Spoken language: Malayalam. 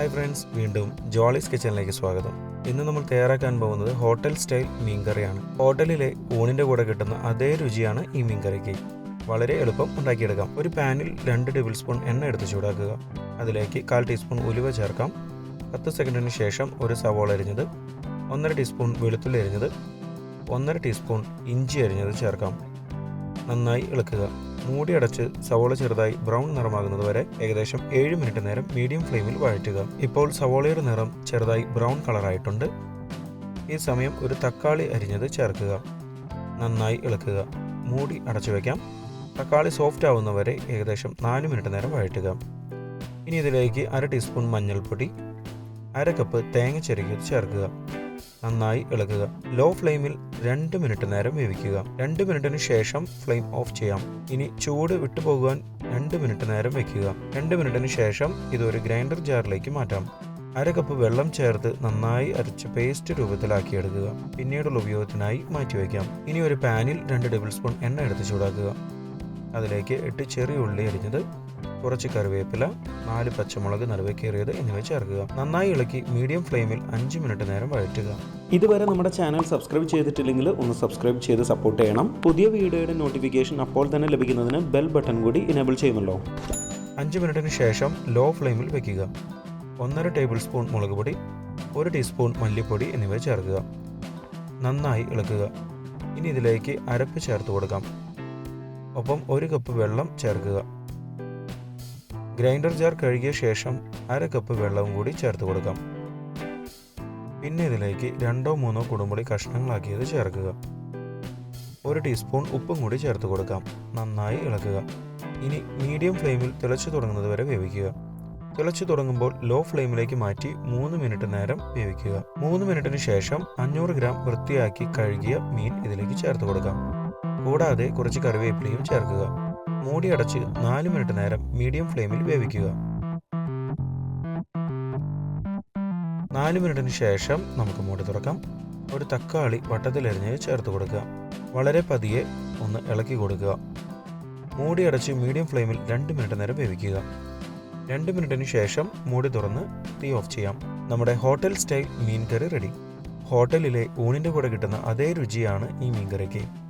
ഹായ് ഫ്രണ്ട്സ് വീണ്ടും ജോളീസ് കിച്ചണിലേക്ക് സ്വാഗതം. ഇന്ന് നമ്മൾ തയ്യാറാക്കാൻ പോകുന്നത് ഹോട്ടൽ സ്റ്റൈൽ മീൻകറിയാണ്. ഹോട്ടലിലെ ഊണിന്റെ കൂടെ കിട്ടുന്ന അതേ രുചിയാണ് ഈ മീൻകറിക്ക്. വളരെ എളുപ്പം ഉണ്ടാക്കിയെടുക്കാം. ഒരു പാനിൽ രണ്ട് ടേബിൾ സ്പൂൺ എണ്ണ എടുത്ത് ചൂടാക്കുക. അതിലേക്ക് കാൽ ടീസ്പൂൺ ഉലുവ ചേർക്കാം. പത്ത് സെക്കൻഡിന് ശേഷം ഒരു സവോള അരിഞ്ഞത് ഒന്നര ടീസ്പൂൺ വെളുത്തുള്ളി അരിഞ്ഞത് ഒന്നര ടീസ്പൂൺ ഇഞ്ചി അരിഞ്ഞത് ചേർക്കാം. നന്നായി ഇളക്കുക. മൂടി അടച്ച് സവോള ചെറുതായി ബ്രൗൺ നിറമാകുന്നത് വരെ ഏകദേശം ഏഴ് മിനിറ്റ് നേരം മീഡിയം ഫ്ലെയിമിൽ വഴറ്റുക. ഇപ്പോൾ സവോളയുടെ നിറം ചെറുതായി ബ്രൗൺ കളറായിട്ടുണ്ട്. ഈ സമയം ഒരു തക്കാളി അരിഞ്ഞത് ചേർക്കുക. നന്നായി ഇളക്കുക. മൂടി അടച്ചു വയ്ക്കാം തക്കാളി സോഫ്റ്റ് ആവുന്നവരെ ഏകദേശം നാല് മിനിറ്റ് നേരം വഴറ്റുക. ഇനി ഇതിലേക്ക് അര ടീസ്പൂൺ മഞ്ഞൾപ്പൊടി അര കപ്പ് തേങ്ങ ചെരുകിയത് ചേർക്കുക. നന്നായി ഇളക്കുക ലോ ഫ്ലെയിമിൽ രണ്ട് മിനിറ്റ് നേരം വേവിക്കുക. രണ്ട് മിനിറ്റിന് ശേഷം ഫ്ലെയിം ഓഫ് ചെയ്യാം. ഇനി ചൂട് വിട്ടുപോകാൻ രണ്ട് മിനിറ്റ് നേരം വെക്കുക. രണ്ട് മിനിറ്റിന് ശേഷം ഇത് ഒരു ഗ്രൈൻഡർ ജാറിലേക്ക് മാറ്റാം. അര കപ്പ് വെള്ളം ചേർത്ത് നന്നായി അരച്ച് പേസ്റ്റ് രൂപത്തിലാക്കിയെടുക്കുക പിന്നീടുള്ള ഉപയോഗത്തിനായി മാറ്റിവെക്കാം ഇനി ഒരു പാനിൽ രണ്ട് ടേബിൾ സ്പൂൺ എണ്ണ എടുത്ത് ചൂടാക്കുക. അതിലേക്ക് എട്ട് ചെറിയ ഉള്ളി അരിഞ്ഞത് കുറച്ച് കറിവേപ്പില നാല് പച്ചമുളക് നടുവേക്കേറിയത് എന്നിവ ചേർക്കുക. നന്നായി ഇളക്കി മീഡിയം ഫ്ലെയിമിൽ അഞ്ച് മിനിറ്റ് നേരം വഴറ്റുക. ഇതുവരെ നമ്മുടെ ചാനൽ സബ്സ്ക്രൈബ് ചെയ്തിട്ടില്ലെങ്കിൽ ഒന്ന് സബ്സ്ക്രൈബ് ചെയ്ത് സപ്പോർട്ട് ചെയ്യണം. പുതിയ വീഡിയോയുടെ നോട്ടിഫിക്കേഷൻ അപ്പോൾ തന്നെ ലഭിക്കുന്നതിന് ബെൽ ബട്ടൺ കൂടി ഇനേബിൾ ചെയ്യുമല്ലോ അഞ്ച് മിനിറ്റിന് ശേഷം ലോ ഫ്ലെയിമിൽ വെക്കുക. ഒന്നര ടേബിൾ സ്പൂൺ മുളക് പൊടി ഒരു ടീസ്പൂൺ മല്ലിപ്പൊടി എന്നിവ ചേർക്കുക. നന്നായി ഇളക്കുക. ഇനി ഇതിലേക്ക് അരപ്പ് ചേർത്ത് കൊടുക്കാം. ഒപ്പം ഒരു കപ്പ് വെള്ളം ചേർക്കുക. ഗ്രൈൻഡർ ജാർ കഴുകിയ ശേഷം അര കപ്പ് വെള്ളവും കൂടി ചേർത്ത് കൊടുക്കാം. പിന്നെ ഇതിലേക്ക് രണ്ടോ മൂന്നോ കുടുംബളി കഷ്ണങ്ങളാക്കിയത് ചേർക്കുക. ഒരു ടീസ്പൂൺ ഉപ്പും കൂടി ചേർത്ത് കൊടുക്കാം. നന്നായി ഇളക്കുക. ഇനി മീഡിയം ഫ്ലെയിമിൽ തിളച്ചു തുടങ്ങുന്നത് വരെ വേവിക്കുക. തിളച്ചു തുടങ്ങുമ്പോൾ ലോ ഫ്ലെയിമിലേക്ക് മാറ്റി മൂന്ന് മിനിറ്റ് നേരം വേവിക്കുക. മൂന്ന് മിനിറ്റിന് ശേഷം അഞ്ഞൂറ് ഗ്രാം വൃത്തിയാക്കി കഴുകിയ മീൻ ഇതിലേക്ക് ചേർത്ത് കൊടുക്കാം. കൂടാതെ കുറച്ച് കറിവേപ്പിലയും ചേർക്കുക. മൂടി അടച്ച് നാല് മിനിറ്റ് നേരം മീഡിയം ഫ്ലെയിമിൽ വേവിക്കുക. നാല് മിനിറ്റിന് ശേഷം നമുക്ക് മൂടി തുറക്കാം. ഒരു തക്കാളി വട്ടത്തിലെറിഞ്ഞ് ചേർത്ത് കൊടുക്കുക. വളരെ പതിയെ ഒന്ന് ഇളക്കി കൊടുക്കുക. മൂടി അടച്ച് മീഡിയം ഫ്ലെയിമിൽ രണ്ട് മിനിറ്റ് നേരം വേവിക്കുക. രണ്ട് മിനിറ്റിന് ശേഷം മൂടി തുറന്ന് തീ ഓഫ് ചെയ്യാം. നമ്മുടെ ഹോട്ടൽ സ്റ്റൈൽ മീൻ കറി റെഡി. ഹോട്ടലിലെ ഊണിന്റെ കൂടെ കിട്ടുന്ന അതേ രുചിയാണ് ഈ മീൻ കറിക്ക്.